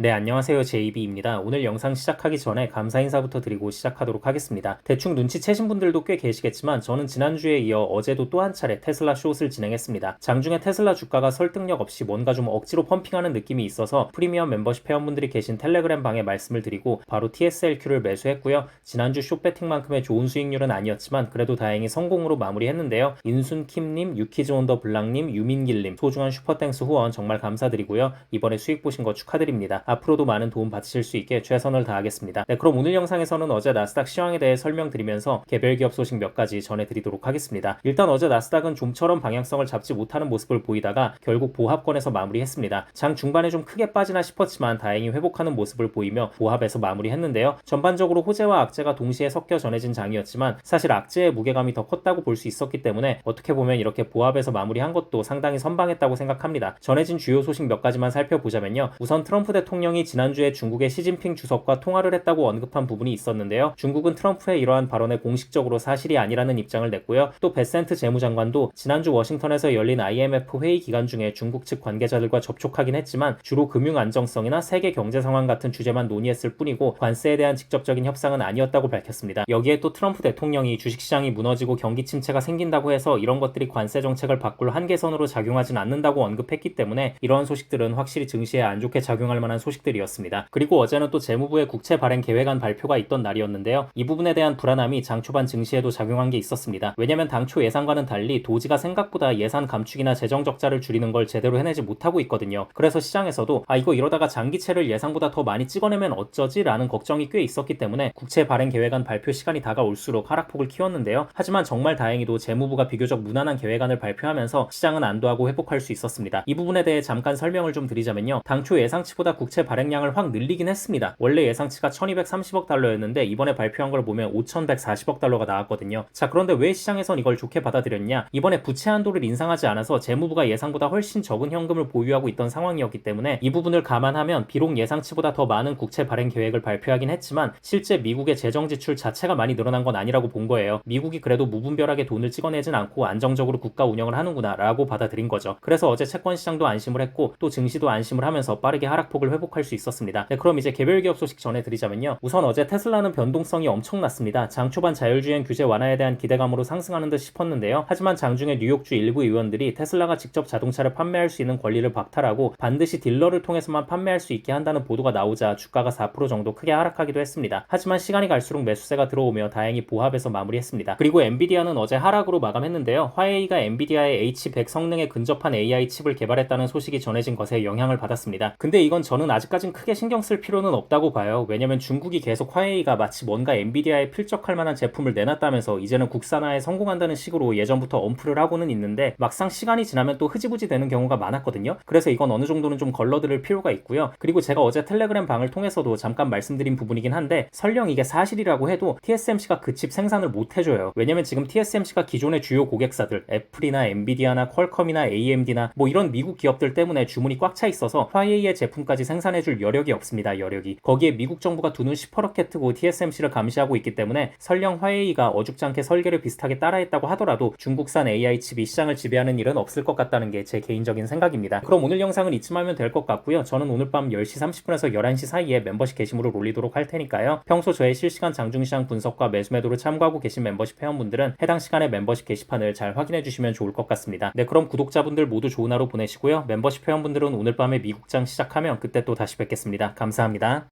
네, 안녕하세요. 제이비입니다. 오늘 영상 시작하기 전에 감사 인사부터 드리고 시작하도록 하겠습니다. 대충 눈치채신 분들도 꽤 계시겠지만 저는 지난주에 이어 어제도 또 한 차례 테슬라 숏을 진행했습니다. 장중에 테슬라 주가가 설득력 없이 뭔가 좀 억지로 펌핑하는 느낌이 있어서 프리미엄 멤버십 회원분들이 계신 텔레그램 방에 말씀을 드리고 바로 TSLQ를 매수했고요. 지난주 숏 배팅만큼의 좋은 수익률은 아니었지만 그래도 다행히 성공으로 마무리했는데요. 인순킴님, 유키즈 온더 블랑님, 유민길님 소중한 슈퍼땡스 후원 정말 감사드리고요. 이번에 수익 보신 거 축하드립니다. 앞으로도 많은 도움 받으실 수 있게 최선을 다하겠습니다. 네, 그럼 오늘 영상에서는 어제 나스닥 시황에 대해 설명드리면서 개별 기업 소식 몇 가지 전해드리도록 하겠습니다. 일단 어제 나스닥은 좀처럼 방향성을 잡지 못하는 모습을 보이다가 결국 보합권에서 마무리했습니다. 장 중반에 좀 크게 빠지나 싶었지만 다행히 회복하는 모습을 보이며 보합에서 마무리했는데요. 전반적으로 호재와 악재가 동시에 섞여 전해진 장이었지만 사실 악재의 무게감이 더 컸다고 볼 수 있었기 때문에 어떻게 보면 이렇게 보합에서 마무리한 것도 상당히 선방했다고 생각합니다. 전해진 주요 소식 몇 가지만 살펴보자면요. 우선 트럼프 대통령 이 지난주에 중국의 시진핑 주석과 통화를 했다고 언급한 부분이 있었는데요. 중국은 트럼프의 이러한 발언에 공식적으로 사실이 아니라는 입장을 냈고요. 또 베센트 재무장관도 지난주 워싱턴에서 열린 IMF 회의 기간 중에 중국 측 관계자들과 접촉하긴 했지만 주로 금융 안정성이나 세계 경제 상황 같은 주제만 논의했을 뿐이고 관세에 대한 직접적인 협상은 아니었다고 밝혔습니다. 여기에 또 트럼프 대통령이 주식시장이 무너지고 경기 침체가 생긴다고 해서 이런 것들이 관세 정책을 바꿀 한계선으로 작용하진 않는다고 언급했기 때문에 이러한 소식들은 확실히 증시에 안 좋게 작용할 만한 소식 들이었습니다. 그리고 어제는 또 재무부의 국채 발행 계획안 발표가 있던 날이었는데요. 이 부분에 대한 불안함이 장 초반 증시에도 작용한 게 있었습니다. 왜냐면 당초 예상과는 달리 도지가 생각보다 예산 감축이나 재정 적자를 줄이는 걸 제대로 해내지 못하고 있거든요. 그래서 시장에서도 아 이거 이러다가 장기채를 예상보다 더 많이 찍어내면 어쩌지? 라는 걱정이 꽤 있었기 때문에 국채 발행 계획안 발표 시간이 다가올수록 하락폭을 키웠는데요. 하지만 정말 다행히도 재무부가 비교적 무난한 계획안을 발표하면서 시장은 안도하고 회복할 수 있었습니다. 이 부분에 대해 잠깐 설명을 좀 드리자면요. 당초 예상치보다 국채 발행량을 확 늘리긴 했습니다. 원래 예상치가 1230억 달러였는데 이번에 발표한 걸 보면 5140억 달러가 나왔거든요. 자, 그런데 왜 시장에선 이걸 좋게 받아들였냐? 이번에 부채 한도를 인상하지 않아서 재무부가 예상보다 훨씬 적은 현금을 보유하고 있던 상황이었기 때문에 이 부분을 감안하면 비록 예상치보다 더 많은 국채 발행 계획을 발표하긴 했지만 실제 미국의 재정 지출 자체가 많이 늘어난 건 아니라고 본 거예요. 미국이 그래도 무분별하게 돈을 찍어내진 않고 안정적으로 국가 운영을 하는구나 라고 받아들인 거죠. 그래서 어제 채권 시장도 안심을 했고 또 증시도 안심을 하면서 빠르게 하락폭을 회복할 수 있었습니다. 네, 그럼 이제 개별 기업 소식 전해드리자면요. 우선 어제 테슬라는 변동성이 엄청났습니다. 장 초반 자율주행 규제 완화에 대한 기대감으로 상승하는 듯 싶었는데요. 하지만 장중에 뉴욕주 일부 의원들이 테슬라가 직접 자동차를 판매할 수 있는 권리를 박탈하고 반드시 딜러를 통해서만 판매할 수 있게 한다는 보도가 나오자 주가가 4% 정도 크게 하락하기도 했습니다. 하지만 시간이 갈수록 매수세가 들어오며 다행히 보합에서 마무리했습니다. 그리고 엔비디아는 어제 하락으로 마감했는데요. 화웨이가 엔비디아의 H100 성능에 근접한 AI 칩을 개발했다는 소식이 전해진 것에 영향을 받았습니다. 근데 이건 저는 아직까진 크게 신경 쓸 필요는 없다고 봐요. 왜냐면 중국이 계속 화웨이가 마치 뭔가 엔비디아에 필적할 만한 제품을 내놨다면서 이제는 국산화에 성공한다는 식으로 예전부터 엄프를 하고는 있는데 막상 시간이 지나면 또 흐지부지 되는 경우가 많았거든요. 그래서 이건 어느 정도는 좀 걸러들을 필요가 있고요. 그리고 제가 어제 텔레그램 방을 통해서도 잠깐 말씀드린 부분이긴 한데 설령 이게 사실이라고 해도 TSMC가 그 칩 생산을 못 해줘요. 왜냐면 지금 TSMC가 기존의 주요 고객사들 애플이나 엔비디아나 퀄컴이나 AMD나 뭐 이런 미국 기업들 때문에 주문이 꽉 차 있어서 화웨이의 제품까지 생 산해줄 여력이 없습니다. 여력이. 거기에 미국 정부가 두 눈 시퍼렇게 트고 TSMC를 감시하고 있기 때문에 설령 화웨이가 어죽잖게 설계를 비슷하게 따라했다고 하더라도 중국산 AI 칩이 시장을 지배하는 일은 없을 것 같다는 게 제 개인적인 생각입니다. 그럼 오늘 영상은 이쯤 하면 될 것 같고요. 저는 오늘 밤 10시 30분에서 11시 사이에 멤버십 게시물을 올리도록 할 테니까요. 평소 저의 실시간 장중시장 분석과 매수 매도를 참고하고 계신 멤버십 회원분들은 해당 시간에 멤버십 게시판을 잘 확인해 주시면 좋을 것 같습니다. 네, 그럼 구독자분들 모두 좋은 하루 보내시고요. 멤버십 회원분들은 오늘 밤에 미국장 시작하면 그때 또 다시 뵙겠습니다. 감사합니다.